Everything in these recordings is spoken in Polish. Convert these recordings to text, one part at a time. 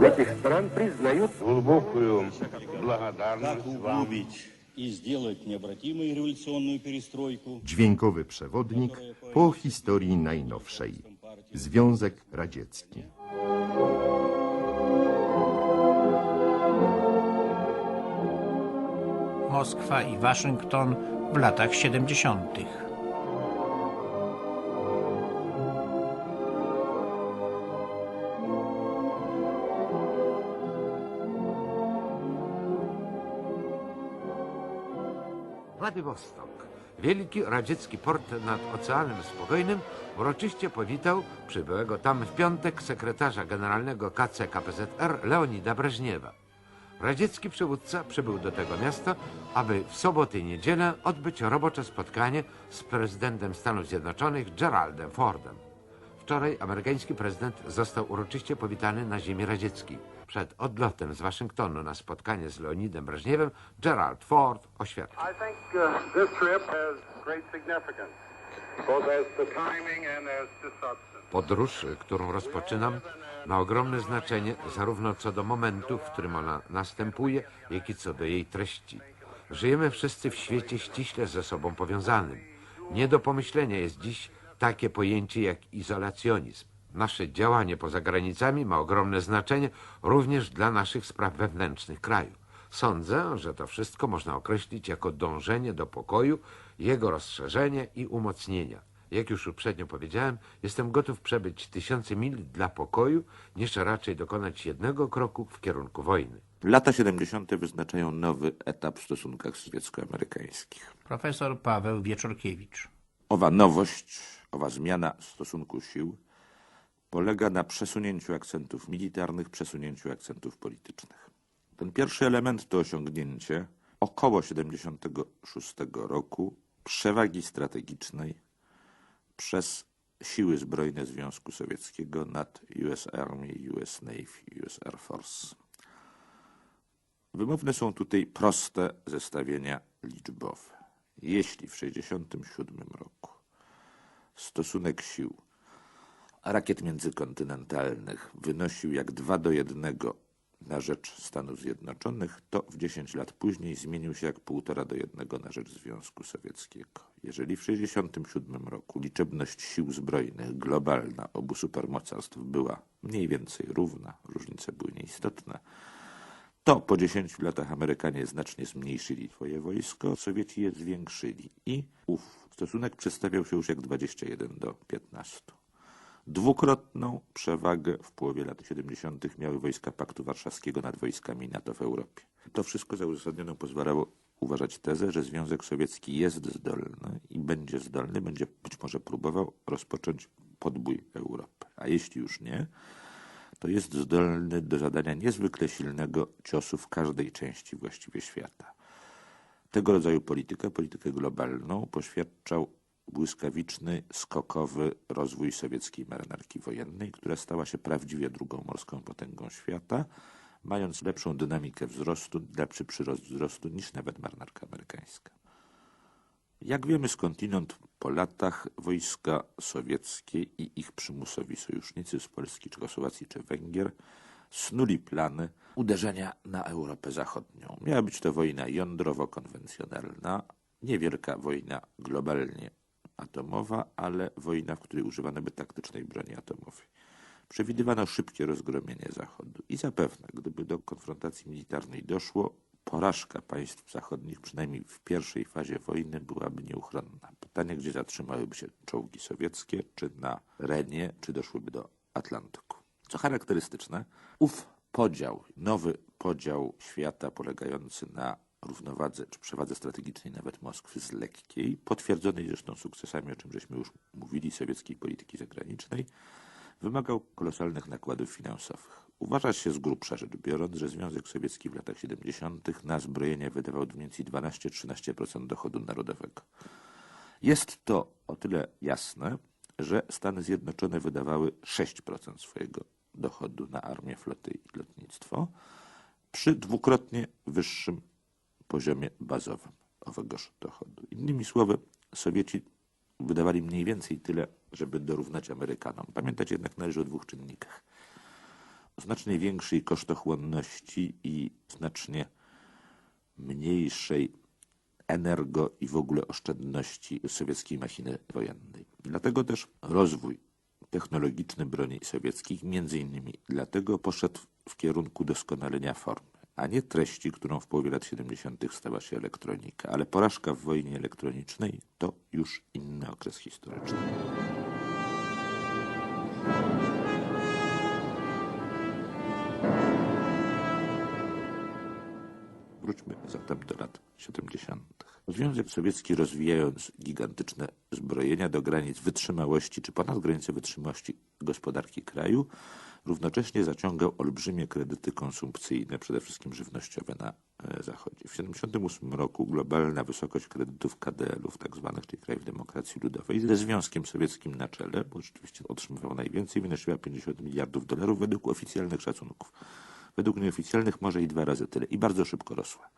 этих стран признают Глубокую как благодарность вам. углубить и сделать необратимой революционную перестройку. Dźwiękowy przewodnik po historii najnowszej. Związek Radziecki. Moskwa i Waszyngton w latach 70. Władywostok, wielki radziecki port nad Oceanem Spokojnym, uroczyście powitał przybyłego tam w piątek sekretarza generalnego KC KPZR Leonida Breżniewa. Radziecki przywódca przybył do tego miasta, aby w sobotę i niedzielę odbyć robocze spotkanie z prezydentem Stanów Zjednoczonych Geraldem Fordem. Wczoraj amerykański prezydent został uroczyście powitany na ziemi radzieckiej. Przed odlotem z Waszyngtonu na spotkanie z Leonidem Breżniewem Gerald Ford oświadczył. I think uh, this trip has great significance, both as to timing and as to substance. Podróż, którą rozpoczynam, ma ogromne znaczenie zarówno co do momentu, w którym ona następuje, jak i co do jej treści. Żyjemy wszyscy w świecie ściśle ze sobą powiązanym. Nie do pomyślenia jest dziś takie pojęcie jak izolacjonizm. Nasze działanie poza granicami ma ogromne znaczenie również dla naszych spraw wewnętrznych kraju. Sądzę, że to wszystko można określić jako dążenie do pokoju, jego rozszerzenia i umocnienia. Jak już uprzednio powiedziałem, jestem gotów przebyć tysiące mil dla pokoju, niż raczej dokonać jednego kroku w kierunku wojny. Lata 70. wyznaczają nowy etap w stosunkach sowiecko-amerykańskich. Profesor Paweł Wieczorkiewicz. Owa nowość, owa zmiana stosunku sił polega na przesunięciu akcentów militarnych, przesunięciu akcentów politycznych. Ten pierwszy element to osiągnięcie około 76 roku przewagi strategicznej przez siły zbrojne Związku Sowieckiego nad US Army, US Navy, US Air Force. Wymowne są tutaj proste zestawienia liczbowe. Jeśli w 1967 roku stosunek sił rakiet międzykontynentalnych wynosił jak 2 do 1 na rzecz Stanów Zjednoczonych, to w 10 lat później zmienił się jak 1,5 do 1 na rzecz Związku Sowieckiego. Jeżeli w 1967 roku liczebność sił zbrojnych globalna obu supermocarstw była mniej więcej równa, różnice były nieistotne, to po 10 latach Amerykanie znacznie zmniejszyli swoje wojsko, Sowieci je zwiększyli i ów stosunek przedstawiał się już jak 21 do 15. Dwukrotną przewagę w połowie lat 70. miały wojska Paktu Warszawskiego nad wojskami NATO w Europie. To wszystko za uzasadnioną pozwalało uważać tezę, że Związek Sowiecki jest zdolny i będzie zdolny, będzie być może próbował rozpocząć podbój Europy. A jeśli już nie, to jest zdolny do zadania niezwykle silnego ciosu w każdej części właściwie świata. Tego rodzaju politykę, politykę globalną, poświadczał błyskawiczny, skokowy rozwój sowieckiej marynarki wojennej, która stała się prawdziwie drugą morską potęgą świata, mając lepszą dynamikę wzrostu, lepszy przyrost wzrostu niż nawet marynarka amerykańska. Jak wiemy skądinąd, po latach wojska sowieckie i ich przymusowi sojusznicy z Polski, Czechosłowacji czy Węgier snuli plany uderzenia na Europę Zachodnią. Miała być to wojna jądrowo-konwencjonalna, niewielka wojna globalnie atomowa, ale wojna, w której używano by taktycznej broni atomowej. Przewidywano szybkie rozgromienie Zachodu i zapewne, gdyby do konfrontacji militarnej doszło, porażka państw zachodnich, przynajmniej w pierwszej fazie wojny, byłaby nieuchronna. Pytanie, gdzie zatrzymałyby się czołgi sowieckie, czy na Renie, czy doszłyby do Atlantyku. Co charakterystyczne, ów podział, nowy podział świata polegający na równowadze czy przewadze strategicznej nawet Moskwy z lekkiej, potwierdzonej zresztą sukcesami, o czym żeśmy już mówili, sowieckiej polityki zagranicznej, wymagał kolosalnych nakładów finansowych. Uważa się z grubsza rzecz biorąc, że Związek Sowiecki w latach 70. na zbrojenie wydawał mniej więcej 12-13% dochodu narodowego. Jest to o tyle jasne, że Stany Zjednoczone wydawały 6% swojego dochodu na armię, flotę i lotnictwo przy dwukrotnie wyższym poziomie bazowym owegoż dochodu. Innymi słowy, Sowieci wydawali mniej więcej tyle, żeby dorównać Amerykanom. Pamiętać jednak należy o dwóch czynnikach. znacznie większej kosztochłonności i znacznie mniejszej energo i w ogóle oszczędności sowieckiej machiny wojennej. Dlatego też rozwój technologiczny broni sowieckich między innymi dlatego poszedł w kierunku doskonalenia formy, a nie treści, którą w połowie lat 70. stała się elektronika. Ale porażka w wojnie elektronicznej to już inny okres historyczny. Wróćmy zatem do lat 70. Związek Sowiecki rozwijając gigantyczne zbrojenia do granic wytrzymałości czy ponad granice wytrzymałości gospodarki kraju, równocześnie zaciągał olbrzymie kredyty konsumpcyjne, przede wszystkim żywnościowe na e, Zachodzie. W 1978 roku globalna wysokość kredytów KDL-ów, tak zwanych, czyli krajów demokracji ludowej, ze Związkiem Sowieckim na czele, bo rzeczywiście otrzymywał najwięcej, wynosiła 50 miliardów dolarów według oficjalnych szacunków. Według nieoficjalnych może i dwa razy tyle i bardzo szybko rosła.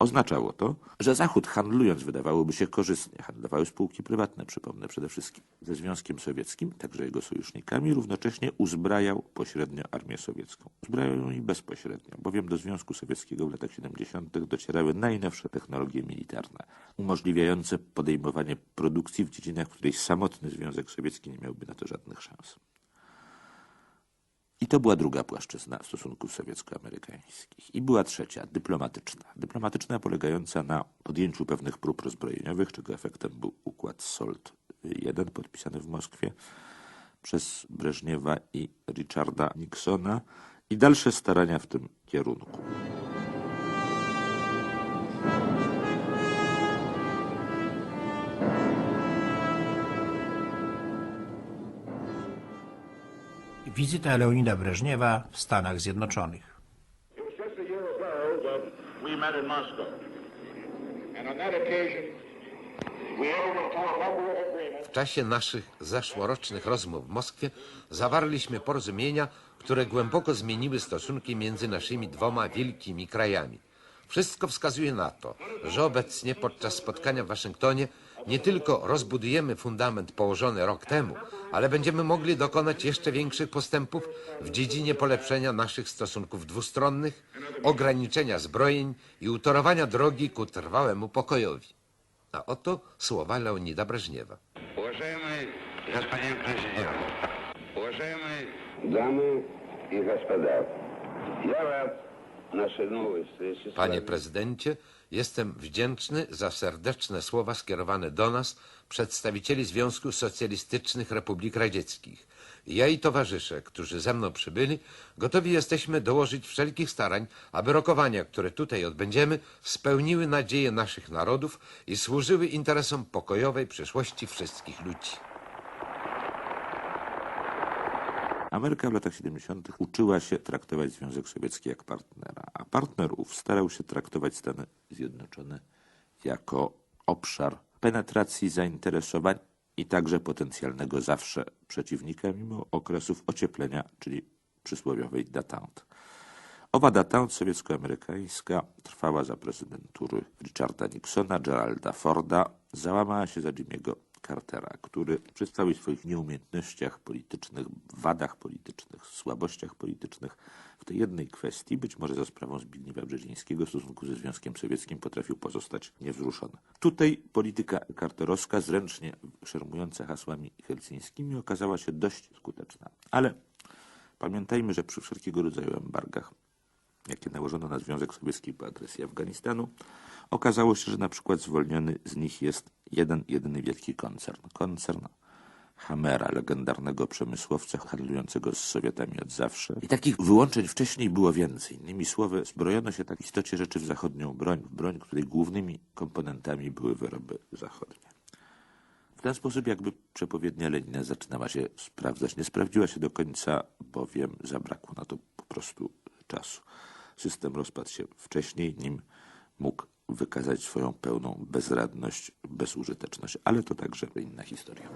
Oznaczało to, że Zachód handlując wydawałoby się korzystnie, handlowały spółki prywatne, przypomnę przede wszystkim, ze Związkiem Sowieckim, także jego sojusznikami, równocześnie uzbrajał pośrednio armię sowiecką. Uzbrajał ją i bezpośrednio, bowiem do Związku Sowieckiego w latach 70. docierały najnowsze technologie militarne, umożliwiające podejmowanie produkcji w dziedzinach, w której samotny Związek Sowiecki nie miałby na to żadnych szans. I to była druga płaszczyzna stosunków sowiecko-amerykańskich. I była trzecia, dyplomatyczna. Dyplomatyczna polegająca na podjęciu pewnych prób rozbrojeniowych, czego efektem był układ SOLT I podpisany w Moskwie przez Breżniewa i Richarda Nixona i dalsze starania w tym kierunku. Wizyta Leonida Breżniewa w Stanach Zjednoczonych. W czasie naszych zeszłorocznych rozmów w Moskwie zawarliśmy porozumienia, które głęboko zmieniły stosunki między naszymi dwoma wielkimi krajami. Wszystko wskazuje na to, że obecnie podczas spotkania w Waszyngtonie nie tylko rozbudujemy fundament położony rok temu, ale będziemy mogli dokonać jeszcze większych postępów w dziedzinie polepszenia naszych stosunków dwustronnych, ograniczenia zbrojeń i utorowania drogi ku trwałemu pokojowi. A oto słowa Leonida Breżniewa. Damy i gospodarze, ja nasze nowe Panie prezydencie, jestem wdzięczny za serdeczne słowa skierowane do nas, przedstawicieli Związku Socjalistycznych Republik Radzieckich. Ja i towarzysze, którzy ze mną przybyli, gotowi jesteśmy dołożyć wszelkich starań, aby rokowania, które tutaj odbędziemy, spełniły nadzieje naszych narodów i służyły interesom pokojowej przyszłości wszystkich ludzi. Ameryka w latach 70. uczyła się traktować Związek Sowiecki jak partnera, a partner ów starał się traktować Stany Zjednoczone jako obszar penetracji zainteresowań i także potencjalnego zawsze przeciwnika, mimo okresów ocieplenia, czyli przysłowiowej datante. Owa datante sowiecko-amerykańska trwała za prezydentury Richarda Nixona, Geralda Forda, załamała się za Jimmy'ego Cartera, który przy całych swoich nieumiejętnościach politycznych, wadach politycznych, słabościach politycznych w tej jednej kwestii, być może za sprawą Zbigniewa Brzezińskiego w stosunku ze Związkiem Sowieckim potrafił pozostać niewzruszony. Tutaj polityka karterowska, zręcznie szermująca hasłami helsińskimi, okazała się dość skuteczna. Ale pamiętajmy, że przy wszelkiego rodzaju embargach jakie nałożono na Związek Sowiecki po agresji Afganistanu, okazało się, że na przykład zwolniony z nich jest jeden, jedyny wielki koncern. Koncern Hammera, legendarnego przemysłowca handlującego z Sowietami od zawsze. I takich wyłączeń wcześniej było więcej. Innymi słowy, zbrojono się tak w istocie rzeczy w zachodnią broń, w broń, której głównymi komponentami były wyroby zachodnie. W ten sposób jakby przepowiednia Lenina zaczynała się sprawdzać. Nie sprawdziła się do końca, bowiem zabrakło na to po prostu czasu. System rozpadł się wcześniej, nim mógł wykazać swoją pełną bezradność, bezużyteczność, ale to także inna historia.